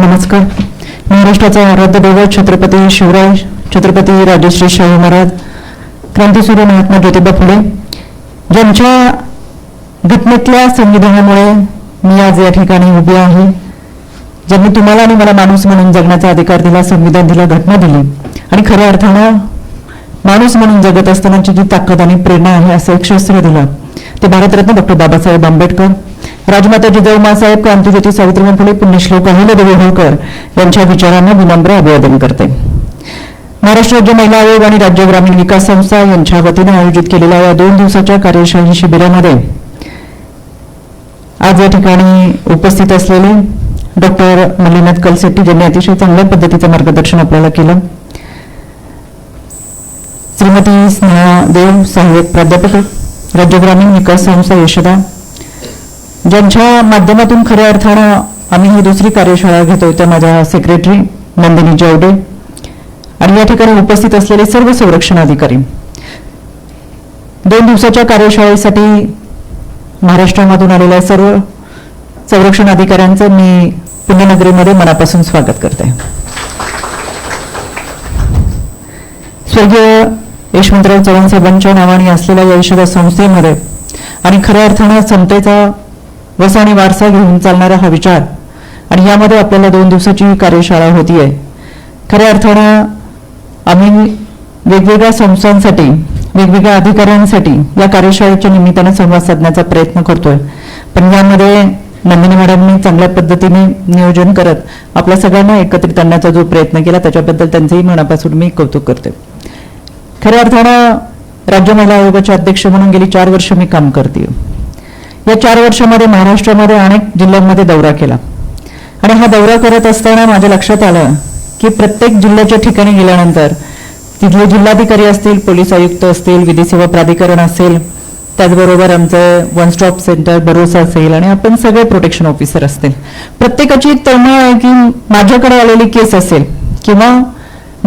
नमस्कार. महाराष्ट्राचा आराध्य दैवत छत्रपती शिवराय छत्रपती राजश्री शाहू महाराज क्रांतीसूर्य महात्मा ज्योतिबा फुले. ज्यांच्या घटनेतल्या संविधानामुळे मी आज या ठिकाणी उभी आहे. ज्यांनी तुम्हाला आणि मला माणूस म्हणून जगण्याचा अधिकार दिला संविधान दिला घटना दिली. आणि खऱ्या अर्थानं माणूस म्हणून जगत असतानाची जी ताकद आणि प्रेरणा आहे असं एक शस्त्र दिलं. ते भारतरत्न डॉक्टर बाबासाहेब आंबेडकर राजमाता जिजाऊमासाहेब क्रांतीज्योती सावित्रीबाई फुले पुण्यश्लोक अहिल्यादेवी होळकर यांच्या विचारांना विनम्र अभिवादन करते. महाराष्ट्र राज्य महिला आयोग आणि राज्य ग्रामीण विकास संस्था यांच्या वतीने आयोजित केलेल्या या दोन दिवसाच्या कार्यशाळी शिबिरामध्ये आज या ठिकाणी उपस्थित असलेले डॉक्टर मल्लीनाथ कलसेट्टी ज्यांनी अतिशय चांगल्या पद्धतीचं मार्गदर्शन आपल्याला केलं. श्रीमती स्नेहा देव सहाय्यक प्राध्यापक राज्य ग्रामीण विकास संस्था यशदा ज्यांच्या माध्यमातून खऱ्या अर्थानं आम्ही ही दुसरी कार्यशाळा घेतोय त्या माझ्या सेक्रेटरी नंदिनी जवडे आणि या ठिकाणी उपस्थित असलेले सर्व संरक्षण अधिकारी. दोन दिवसाच्या कार्यशाळेसाठी महाराष्ट्रामधून आलेल्या सर्व संरक्षण अधिकाऱ्यांचं मी पुण्यनगरीमध्ये मनापासून स्वागत करते. स्वर्गीय यशवंतराव चव्हाण साहेबांच्या नावाने असलेल्या या यशोदा संस्थेमध्ये आणि खऱ्या अर्थानं समतेचा वस आणि वारसा घेऊन चालणारा हा विचार. आणि यामध्ये आपल्याला दोन दिवसाची ही कार्यशाळा आहे खऱ्या अर्थानं आम्ही वेगवेगळ्या संस्थांसाठी वेगवेगळ्या अधिकाऱ्यांसाठी या कार्यशाळेच्या निमित्तानं संवाद साधण्याचा प्रयत्न करतोय. पण यामध्ये नंदिनी मॅडमनी चांगल्या पद्धतीने नियोजन करत आपल्या सगळ्यांना एकत्रित आणण्याचा जो प्रयत्न केला त्याच्याबद्दल त्यांचंही मनापासून मी कौतुक करते खऱ्या अर्थानं राज्य महिला आयोगाचे अध्यक्ष म्हणून गेली चार वर्ष मी काम करते या चार वर्षामध्ये महाराष्ट्रामध्ये अनेक जिल्ह्यांमध्ये दौरा केला. आणि हा दौरा करत असताना माझ्या लक्षात आलं की प्रत्येक जिल्ह्याच्या ठिकाणी गेल्यानंतर तिथले जिल्हाधिकारी असतील पोलीस आयुक्त असतील विधी सेवा प्राधिकरण असेल त्याचबरोबर आमचं वन स्टॉप सेंटर भरोसा असेल आणि आपण सगळे प्रोटेक्शन ऑफिसर असतील. प्रत्येकाची एक तळमळ आहे की माझ्याकडे आलेली केस असेल किंवा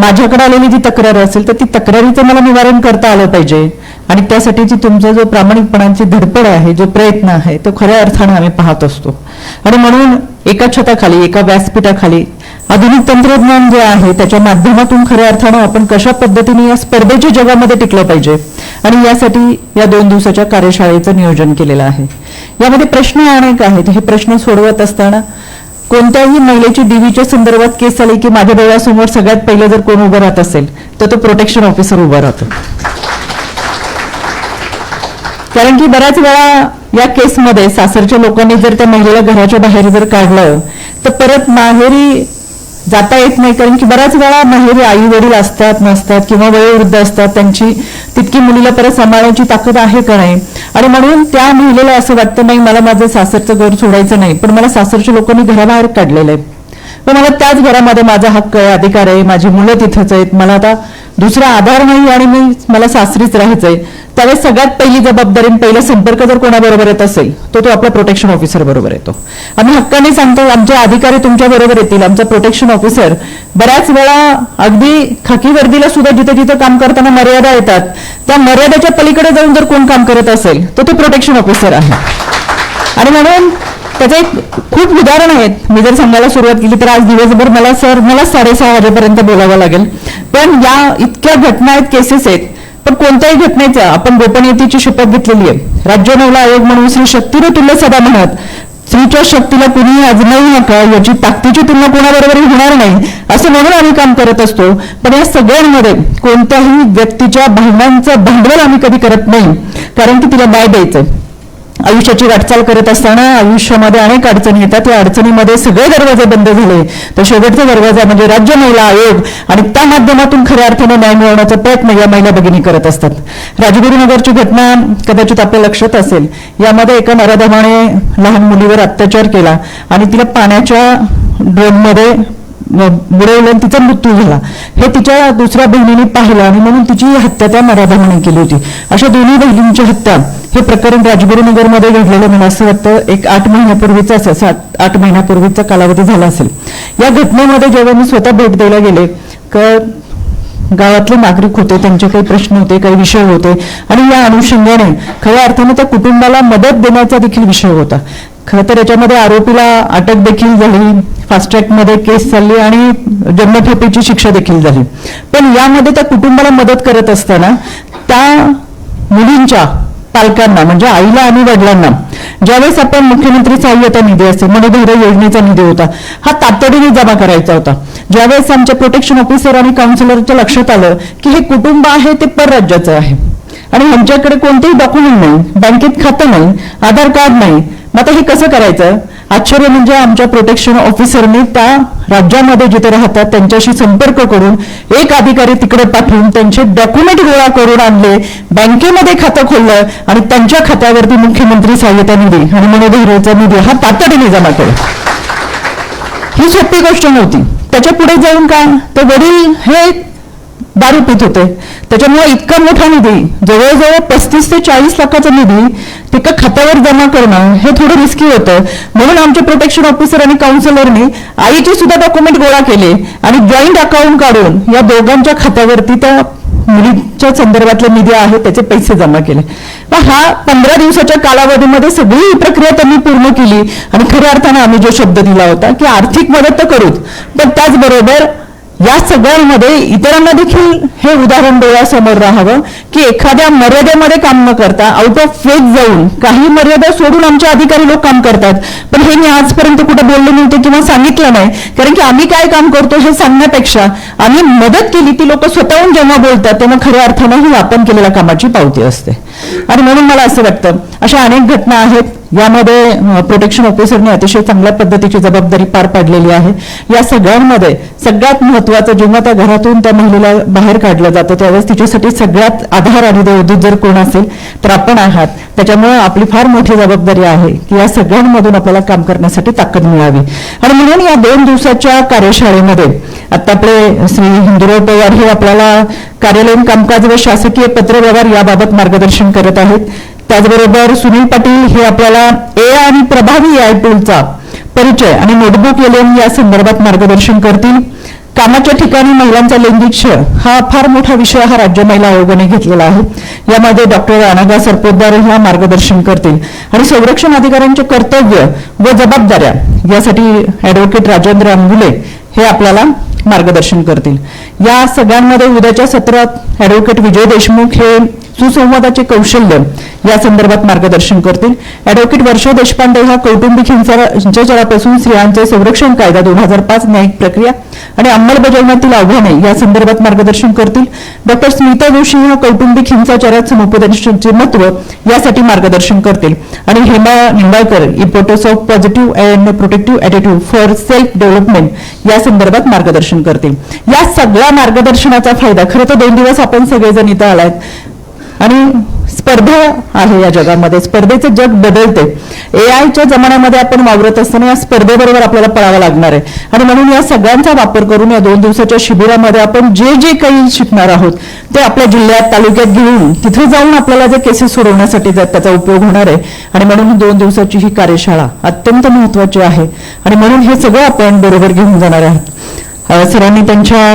माझ्याकडे आलेली जी तक्रार असेल तर ती तक्रारीचं मला निवारण करता आलं पाहिजे. आणि त्यासाठीची तुमचा जो प्रामाणिकपणाची धडपड आहे जो प्रयत्न आहे तो खऱ्या अर्थाने आम्ही पाहत असतो. आणि म्हणून एका छताखाली एका व्यासपीठाखाली आधुनिक तंत्रज्ञान जे आहे त्याच्या माध्यमातून खऱ्या अर्थानं आपण कशा पद्धतीने या स्पर्धेच्या जगामध्ये टिकलं पाहिजे? आणि यासाठी या दोन दिवसाच्या कार्यशाळेचं नियोजन केलेलं आहे. यामध्ये प्रश्न अनेक आहेत. हे प्रश्न सोडवत असताना कोणत्याही महिलेची डीव्हीच्या संदर्भात केस आली की माझ्या डोळ्यासमोर सगळ्यात पहिले जर कोण उभं राहत असेल तर तो प्रोटेक्शन ऑफिसर उभा राहतो. कारण की बऱ्याच वेळा या केसमध्ये सासरच्या लोकांनी जर त्या महिलेला घराच्या बाहेर जर काढलं तर परत माहेरी जाता येत नाही. कारण की बऱ्याच वेळा माहेरी आई वडील असतात नसतात किंवा वयोवृद्ध असतात त्यांची तितकी मुलीला परत सांभाळण्याची ताकद आहे का नाही? आणि म्हणून त्या महिलेला असं वाटतं नाही मला माझं सासरचं घर सोडायचं नाही. पण मला सासरच्या लोकांनी घराबाहेर काढलेलं आहे. तर मला त्याच घरामध्ये माझा हक्क आहे अधिकार आहे माझी मुलं तिथंच आहेत. मला आता दुसरा आधार नाही आणि मी मला सासरीच राहायचंय त्यावेळेस सगळ्यात पहिली जबाबदारी पहिला संपर्क जर कोणाबरोबर येत असेल तो तो आपला प्रोटेक्शन ऑफिसर बरोबर येतो. आम्ही हक्काने सांगतो आमचे अधिकारी तुमच्या बरोबर येतील. आमचा प्रोटेक्शन ऑफिसर बऱ्याच वेळा अगदी खाकी वर्दीला सुद्धा जिथे जिथे काम करताना मर्यादा येतात. त्या मर्यादेच्या पलीकडे जाऊन जर कोण काम करत असेल तर तो प्रोटेक्शन ऑफिसर आहे. आणि म्हणून त्याचे खूप उदाहरण आहेत. मी जर सांगायला सुरुवात केली तर आज दिवसभर मला सर मला साडेसहा वाजेपर्यंत बोलावं लागेल. पण या इतक्या घटना आहेत केसेस आहेत. पण कोणत्याही घटनेचा आपण गोपनीयतेची शपथ घेतलेली आहे. राज्य महिला आयोग म्हणून श्री शक्तीने तुल्य सदा म्हणत स्त्रीच्या शक्तीला कुणीही आजमावू नका याची ताकदीची तुलना कोणाबरोबरही होणार नाही असं म्हणून आम्ही काम करत असतो. पण या सगळ्यांमध्ये कोणत्याही व्यक्तीच्या भावनांचं भांडवल आम्ही कधी करत नाही कारण की तिला बाय द्यायचं आयुष्याची वाटचाल करत असताना आयुष्यामध्ये अनेक अडचणी येतात. या अडचणीमध्ये सगळे दरवाजे बंद झाले. तर शेवटचा दरवाजा म्हणजे राज्य महिला आयोग आणि त्या माध्यमातून खऱ्या अर्थाने न्याय मिळवण्याचा प्रयत्न या महिला भगिनी करत असतात. राजगुरुनगरची घटना कदाचित आपल्या लक्षात असेल. यामध्ये एका नराधमाने लहान मुलीवर अत्याचार केला आणि तिला पाण्याच्या ड्रममध्ये बुडवलं आणि तिचा मृत्यू झाला. हे तिच्या दुसऱ्या बहिणीने पाहिलं आणि म्हणून तिची हत्या त्या नराधमाने केली होती. अशा दोन्ही बहिणींची हत्या हे प्रकरण राजगुरुनगरमध्ये घडलेलं मला असं वाटतं एक आठ महिन्यापूर्वीचा असं सात आठ महिन्यापूर्वीचा कालावधी झाला असेल. या घटनेमध्ये जेव्हा मी स्वतः भेट द्यायला गेले क गावातले नागरिक होते त्यांचे काही प्रश्न होते काही विषय होते. आणि या अनुषंगाने खऱ्या अर्थाने त्या कुटुंबाला मदत देण्याचा देखील विषय होता. खरं तर याच्यामध्ये आरोपीला अटक देखील झाली फास्ट ट्रॅकमध्ये केस चालली आणि जन्मठेपेची शिक्षा देखील झाली. पण यामध्ये त्या कुटुंबाला मदत करत असताना त्या मुलींच्या पालकांना म्हणजे आईला आणि वडिलांना ज्यावेळेस आपण मुख्यमंत्री सहाय्यता निधी असेल मनोधैर्य योजनेचा निधी होता हा तातडीने जमा करायचा होता. ज्यावेळेस आमच्या प्रोटेक्शन ऑफिसर आणि काउन्सिलरच्या लक्षात आलं की हे कुटुंब आहे ते परराज्याचं आहे. आणि ह्यांच्याकडे कोणतेही डॉक्युमेंट नाही बँकेत खातं नाही आधार कार्ड नाही मग आता हे कसं करायचं? आश्चर्य म्हणजे आमच्या प्रोटेक्शन ऑफिसरनी त्या राज्यामध्ये जिथे राहतात त्यांच्याशी संपर्क करून एक अधिकारी तिकडे पाठवून त्यांचे डॉक्युमेंट गोळा करून आणले बँकेमध्ये खातं खोललं आणि त्यांच्या खात्यावरती मुख्यमंत्री सहाय्यता निधी आणि मनोधैर्याचा निधी हा तातडीने जमा केला. ही सोपी गोष्ट नव्हती. त्याच्या पुढे जाऊन काय? तर वडील हे दारू पित होते. त्याच्यामुळे इतका मोठा निधी जवळजवळ पस्तीस ते चाळीस लाखाचा निधी तिका खात्यावर जमा करणं हे थोडं रिस्की होतं. म्हणून आमचे प्रोटेक्शन ऑफिसर आणि काउन्सिलरनी आईचे सुद्धा डॉक्युमेंट गोळा केले आणि जॉईंट अकाउंट काढून या दोघांच्या खात्यावरती त्या मुलीच्या संदर्भातले निधी आहे त्याचे पैसे जमा केले. मग हा पंधरा दिवसाच्या कालावधीमध्ये सगळी ही प्रक्रिया त्यांनी पूर्ण केली आणि खऱ्या अर्थानं आम्ही जो शब्द दिला होता की आर्थिक मदत तर करूच पण त्याचबरोबर या सगळ्यांमध्ये इतरांना देखील हे उदाहरण डोळ्यासमोर राहावं की एखाद्या मर्यादेमध्ये काम न करता आउट ऑफ फेथ जाऊन काही मर्यादा सोडून आमचे अधिकारी लोक काम करतात. पण हे मी आजपर्यंत कुठे बोलले नव्हते किंवा सांगितलं नाही. कारण की आम्ही काय काम करतो हे सांगण्यापेक्षा आम्ही मदत केली ती लोक स्वतःहून जेव्हा बोलतात तेव्हा खऱ्या अर्थानं ही आपण केलेल्या कामाची पावती असते. आणि म्हणून मला असं वाटतं अशा अनेक घटना आहेत. यामध्ये प्रोटेक्शन ऑफिसरने अतिशय चांगल्या पद्धतीची जबाबदारी पार पाडलेली आहे. या सगळ्यांमध्ये सगळ्यात महत्वाचं जेव्हा त्या घरातून त्या महिलेला बाहेर काढलं जातं त्यावेळेस तिच्यासाठी सगळ्यात आधार आणि देवदूत जर कोण असेल तर आपण आहात. त्याच्यामुळे आपली फार मोठी जबाबदारी आहे की या सगळ्यांमधून आपल्याला काम करण्यासाठी ताकद मिळावी. आणि म्हणून या दोन दिवसाच्या कार्यशाळेमध्ये आता आपले श्री हिंदुराव पवार हे आपल्याला कार्यालयीन कामकाज व शासकीय पत्रव्यवहार याबाबत मार्गदर्शन करत आहेत. त्याचबरोबर सुनील पाटील हे आपल्याला ए आणि प्रभावी आय टूलचा परिचय आणि नोटबुक एलियन या संदर्भात मार्गदर्शन करतील. कामाच्या ठिकाणी महिलांचा लैंगिक छळ हा फार मोठा विषय हा राज्य महिला आयोगाने घेतलेला आहे. यामध्ये डॉक्टर अनागा सरपोतदार ह्या मार्गदर्शन करतील. आणि संरक्षण अधिकाऱ्यांचे कर्तव्य व जबाबदाऱ्या यासाठी ऍडव्होकेट राजेंद्र अंगुले हे आपल्याला मार्गदर्शन करतील. या सगळ्यांमध्ये उद्याच्या सत्रात ऍडव्होकेट विजय देशमुख हे सुसंवादाचे कौशल्य या संदर्भात मार्गदर्शन करतील. ऍडव्होकेट वर्षा देशपांडे हा कौटुंबिक हिंसा हिंसाचारापासून स्त्रियांचे संरक्षण कायदा दोन हजार पाच न्यायिक प्रक्रिया आणि अंमलबजावण्यातील आव्हाने या संदर्भात मार्गदर्शन करतील. डॉक्टर स्मिता जोशी हा कौटुंबिक हिंसाचारात समुपदेशाचे महत्त्व यासाठी मार्गदर्शन करतील. आणि Hema Nimbalkar importance of positive and protective attitude for self development या संदर्भात मार्गदर्शन करतील. या सगळ्या मार्गदर्शनाचा फायदा खरं तर दोन दिवस आपण सगळेजण इथं आलायत. आणि स्पर्धा आहे या जगामध्ये. स्पर्धेचं जग बदलते ए आयच्या जमान्यामध्ये आपण वावरत असताना या स्पर्धेबरोबर आपल्याला पळावं लागणार आहे. आणि म्हणून या सगळ्यांचा वापर करून या दोन दिवसाच्या शिबिरामध्ये आपण जे जे काही शिकणार आहोत ते आपल्या जिल्ह्यात तालुक्यात घेऊन तिथे जाऊन आपल्याला जे केसेस सोडवण्यासाठी त्याचा उपयोग होणार आहे. आणि म्हणून दोन दिवसाची ही कार्यशाळा अत्यंत महत्वाची आहे. आणि म्हणून हे सगळं आपण बरोबर घेऊन जाणार आहोत. सरांनी त्यांच्या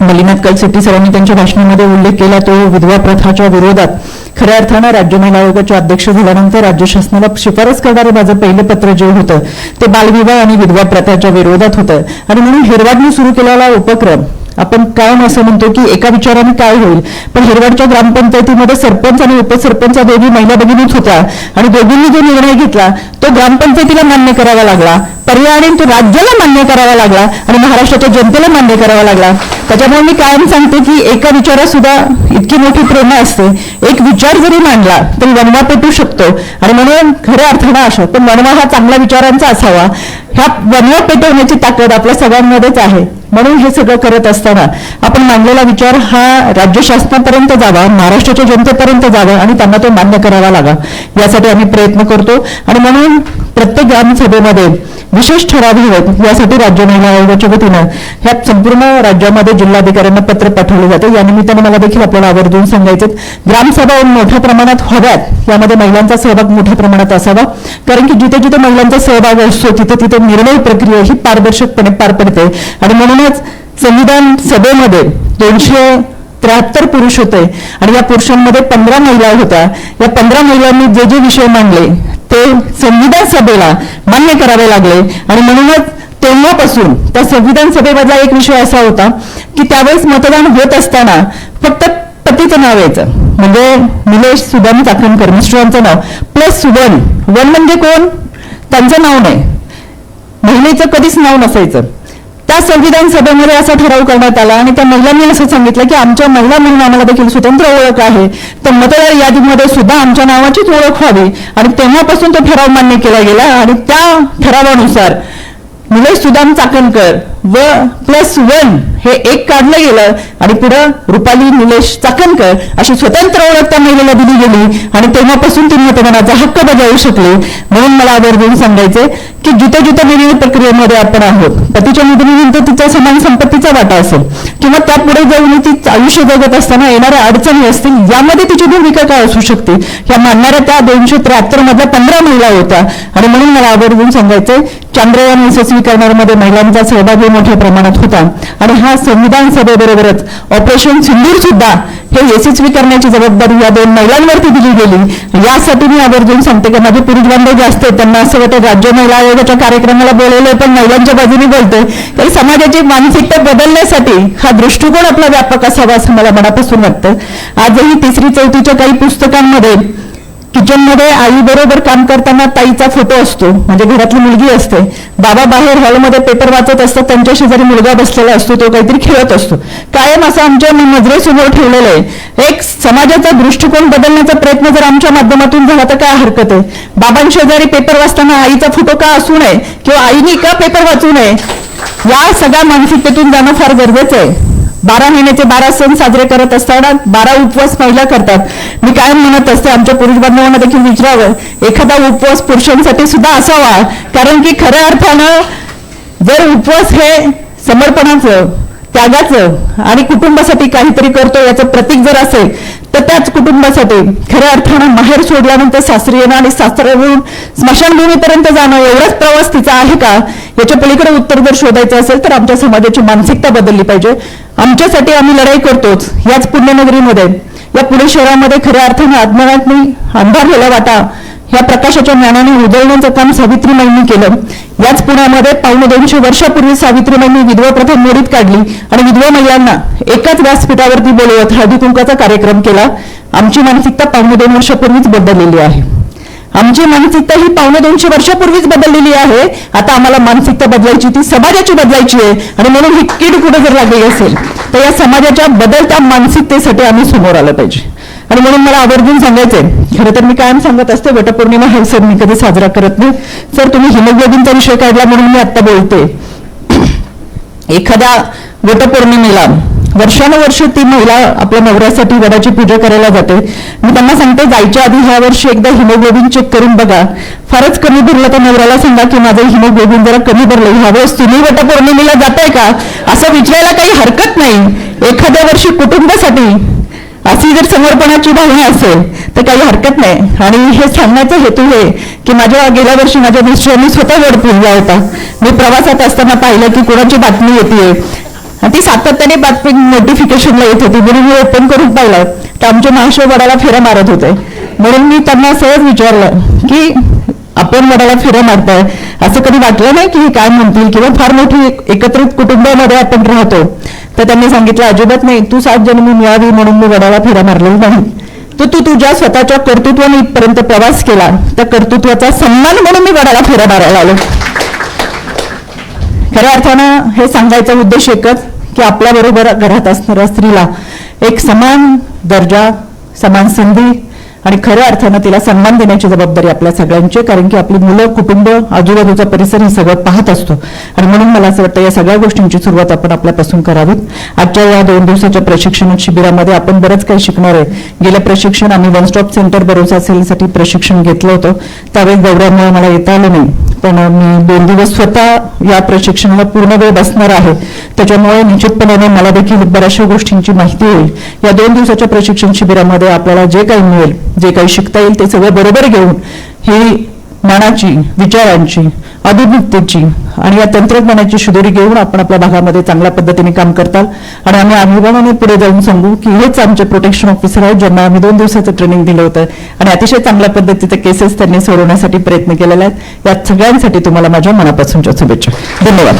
मलिनाथ सिटी सरांनी त्यांच्या भाषणामध्ये उल्लेख केला तो विधवा प्रथाच्या विरोधात. खऱ्या अर्थानं राज्य महिला आयोगाच्या अध्यक्ष झाल्यानंतर राज्य शासनाला शिफारस करणारं माझं पहिलं पत्र जे होतं ते बालविवाह आणि विधवा प्रथाच्या विरोधात होतं. आणि म्हणून हिरवाडनी सुरू केलेला उपक्रम आपण कायम असं म्हणतो की एका विचाराने काय होईल? पण हिरवाडच्या ग्रामपंचायतीमध्ये सरपंच आणि उपसरपंच दोघी महिला भगिनीत होत्या. आणि दोघींनी जो निर्णय घेतला तो ग्रामपंचायतीला मान्य करावा लागला. पर्यायाने तो राज्याला मान्य करावा लागला आणि महाराष्ट्राच्या जनतेला मान्य करावा लागला. त्याच्यामुळे मी कायम सांगते की एका विचारात सुद्धा इतकी मोठी प्रेरणा असते. एक विचार जरी मांडला तरी वनवा पेटू शकतो. आणि म्हणून खऱ्या अर्थानं असो पण वनवा हा चांगल्या विचारांचा असावा. ह्या वनवा पेटवण्याची ताकद आपल्या सगळ्यांमध्येच आहे. म्हणून हे सगळं करत असताना आपण मांडलेला विचार हा राज्य शासनापर्यंत जावा महाराष्ट्राच्या जनतेपर्यंत जावा आणि त्यांना तो मान्य करावा लागा. यासाठी आम्ही प्रयत्न करतो. आणि म्हणून प्रत्येक ग्रामसभेमध्ये विशेष ठराव घ्यावेत. यासाठी राज्य महिला आयोगाच्या वतीनं ह्या संपूर्ण राज्यामध्ये जिल्हाधिकाऱ्यांना पत्र पाठवले जाते. या निमित्तानं मला देखील आपल्याला आवर्जून सांगायचं ग्रामसभा मोठ्या प्रमाणात व्हाव्यात यामध्ये महिलांचा सहभाग मोठ्या प्रमाणात असावा. कारण की जिथे जिथे महिलांचा सहभाग असतो तिथे तिथे निर्णय प्रक्रिया ही पारदर्शकपणे पार पडते. आणि म्हणूनच संविधान सभेमध्ये दोनशे त्र्याहत्तर पुरुष होते. आणि या पुरुषांमध्ये पंधरा महिला होत्या. या पंधरा महिलांनी जे जे विषय मांडले ते संविधान सभेला मान्य करावे लागले. आणि म्हणूनच तेव्हापासून त्या संविधान सभेमधला एक विषय असा होता की त्यावेळेस मतदान होत असताना फक्त पतीचं नाव यायचं. म्हणजे निलेश सुदाम चाकणकर मिस्टरांचं नाव. प्लस वन वन म्हणजे कोण? त्यांचं नाव नाही. महिलेचं कधीच नाव नसायचं. त्या संविधान सभेमध्ये असा ठराव करण्यात आला आणि त्या महिलांनी असं सांगितलं की आमच्या महिला म्हणून आम्हाला देखील स्वतंत्र ओळख आहे. तर मतदार यादीमध्ये सुद्धा आमच्या नावाचीच ओळख व्हावी. आणि तेव्हापासून तो ठराव मान्य केला गेला आणि त्या ठरावानुसार निलेश सुदाम चाकणकर व प्लस वन हे एक काढलं गेलं आणि पुढं रुपाली निलेश चाकणकर अशी स्वतंत्र ओळख त्या महिलेला दिली गेली आणि तेव्हापासून ती मतदानाचा हक्क बजावू शकली. म्हणून मला आवर्जून सांगायचे की जुत्या जुत्या विविध प्रक्रियेमध्ये आपण आहोत. पतीच्या निधनीनंतर तिचा समान संपत्तीचा वाटा असेल किंवा त्यापुढे जाऊन ती आयुष्य जगत असताना येणाऱ्या अडचणी असतील यामध्ये तिची भूमिका काय असू शकते? या मानणाऱ्या त्या दोनशे त्र्याहत्तर मधल्या पंधरा महिला होत्या. आणि म्हणून मला आवर्जून सांगायचे चांद्रयान यशस्वी करण्यामध्ये महिलांचा सहभागी मोठ्या प्रमाणात होता. आणि हा संविधान सभेबरोबरच ऑपरेशन सिंदूर सुद्धा हे यशस्वी करण्याची जबाबदारी या दोन महिलांवरती दिली गेली. यासाठी मी आवर्जून सांगते की माझे पुरुष बांधव जे असते त्यांना असं वाटतं राज्य महिला आयोगाच्या कार्यक्रमाला बोलवलंय पण महिलांच्या बाजूने बोलतोय. तर समाजाची मानसिकता बदलण्यासाठी हा दृष्टिकोन आपला व्यापक असावा असं मला मनापासून वाटतं. आजही तिसरी चौथीच्या काही पुस्तकांमध्ये किचनमध्ये आई बरोबर काम करताना ताईचा फोटो असतो. म्हणजे घरातली मुलगी असते. बाबा बाहेर हॉलमध्ये पेपर वाचत असतात. त्यांच्या शेजारी मुलगा बसलेला असतो. तो काहीतरी खेळत असतो. कायम असं आमच्या नजरेसमोर ठेवलेलं आहे. एक समाजाचा दृष्टिकोन बदलण्याचा प्रयत्न जर आमच्या माध्यमातून झाला तर काय हरकत आहे? बाबांशेजारी पेपर वाचताना आईचा फोटो का असू नये? किंवा आईने का पेपर वाचू नये? या सगळ्या मानसिकतेतून जाणं फार गरजेचं आहे. बारा महिन्याचे बारा सण साजरे करत असताना बारा उपवास महिला करतात. मी काय म्हणत असते आमच्या पुरुष बांधवांना देखील विचारावं. एखादा उपवास पुरुषांसाठी सुद्धा असावा. कारण की खऱ्या अर्थानं जर उपवास हे समर्पणाचं त्यागाचं आणि कुटुंबासाठी काहीतरी करतो याचं प्रतीक जर असेल तर त्याच कुटुंबासाठी खऱ्या अर्थानं माहेर सोडल्यानंतर सासरी येणं आणि सासऱ्यावरून स्मशानभूमीपर्यंत जाणं एवढाच प्रवास तिचा आहे का? याच्या पलीकडे उत्तर जर शोधायचं असेल तर आमच्या समाजाची मानसिकता बदलली पाहिजे. आमच्यासाठी आम्ही लढाई करतोच याच पुण्यनगरीमध्ये. या पुणे शहरामध्ये खऱ्या अर्थाने अज्ञानातनी अंधारलेला वाटा या प्रकाशाच्या ज्ञानाने उजळण्याचं काम सावित्रीमाईंनी केलं. याच पुण्यामध्ये पावणे दोनशे वर्षापूर्वी सावित्रीमाईंनी विधवा प्रथा मोडीत काढली आणि विधवा महिलांना एकाच व्यासपीठावरती बोलवत हळदी कुंकाचा कार्यक्रम केला. आमची मानसिकता पावणे दोन वर्षापूर्वीच बदललेली आहे. आमची मानसिकता ही पावणे दोनशे वर्षापूर्वीच बदललेली आहे. आता आम्हाला मानसिकता बदलायची ती समाजाची बदलायची आहे. आणि म्हणून ही कीड कुठे जर लागली असेल. तर या समाजाच्या बदलत्या मानसिकतेसाठी आम्ही समोर आलं पाहिजे. आणि म्हणून मला आवर्जून सांगायचंय खरं तर मी कायम सांगत असते वटपौर्णिमा हा सण मी कधी साजरा करत नाही. सर तुम्ही हिमोग्लोबिनचा विषय काढला म्हणून मी आता बोलते. एखाद्या वटपौर्णिमेला वर्षानुवर्ष ती महिला आपल्या नवऱ्यासाठी वडाची पूजा करायला जाते. मी त्यांना सांगते जायच्या आधी ह्या वर्षी एकदा हिमोग्लोबिन चेक करून बघा. फारच कमी भरलं तर नवऱ्याला सांगा की माझं हिमोग्लोबिन जरा कमी भरलं ह्यावेळेस तुम्ही वटपौर्णिमेला जाताय का? असं विचारायला काही हरकत नाही. एखाद्या वर्षी कुटुंबासाठी अशी जर समर्पणाची भावना असेल तर काही हरकत नाही. आणि हे सांगण्याचा हेतू हे की माझ्या गेल्या वर्षी माझ्या मिस्टरांनी स्वतः वड पूजला होता. मी प्रवासात असताना पाहिलं की कोणाची बातमी येते आणि ती सातत्याने बातमी नोटिफिकेशनला येत होती. म्हणून मी ओपन करून पाहिलं. तर आमच्या महाशय वडाला फेऱ्या मारत होते. म्हणून मी त्यांना सहज विचारलं की आपण वडाला फेऱ्या मारताय. असं कधी वाटलं नाही की हे काय म्हणतील किंवा फार मोठी एकत्रित कुटुंबामध्ये आपण राहतो. तर त्यांनी सांगितलं अजिबात नाही. तू सात जन्मी मिळावी म्हणून मी वडाला फेऱ्या मारलेली नाही. तर तू तुझ्या स्वतःच्या कर्तृत्वाने इथपर्यंत प्रवास केला. त्या कर्तृत्वाचा सन्मान म्हणून मी वडाला फेऱ्या मारायला आलो. खऱ्या अर्थानं हे सांगायचा उद्देश एकच. की आपल्या बरोबर घरात असणाऱ्या स्त्रीला एक समान दर्जा समान संधी आणि खऱ्या अर्थानं तिला सन्मान देण्याची जबाबदारी आपल्या सगळ्यांची कारण की आपली मुलं कुटुंब आजूबाजूचा परिसर हे सगळं पाहत असतो. आणि म्हणून मला असं वाटतं या सगळ्या गोष्टींची सुरुवात आपण आपल्यापासून करावीत. आजच्या या दोन दिवसाच्या प्रशिक्षण शिबिरामध्ये आपण बरंच काही शिकणार आहे. गेलं प्रशिक्षण आम्ही वन स्टॉप सेंटर भरोसा सेलसाठी प्रशिक्षण घेतलं होतं. त्यावेळेस दौऱ्यामुळे मला येता आलं नाही. पण मी दोन दिवस स्वतः या प्रशिक्षणाला पूर्ण वेळ बसणार आहे. त्याच्यामुळे निश्चितपणाने मला देखील बऱ्याचशा गोष्टींची माहिती होईल. या दोन दिवसाच्या प्रशिक्षण शिबिरामध्ये आपल्याला जे काही मिळेल जे काही शिकता येईल ते सगळं बरोबर घेऊन ही मनाची विचारांची अभिमुक्तेची आणि या तंत्रज्ञानाची शुद्धोरी घेऊन आपण आपल्या भागामध्ये चांगल्या पद्धतीने काम करताल. आणि आम्ही अभिमानाने पुढे जाऊन सांगू की हेच आमचे प्रोटेक्शन ऑफिसर आहेत ज्यांना आम्ही दोन दिवसाचं ट्रेनिंग दिलं होतं. आणि अतिशय चांगल्या पद्धतीचे केसेस त्यांनी सोडवण्यासाठी प्रयत्न केलेले आहेत. या सगळ्यांसाठी तुम्हाला माझ्या मनापासूनच्या शुभेच्छा. धन्यवाद.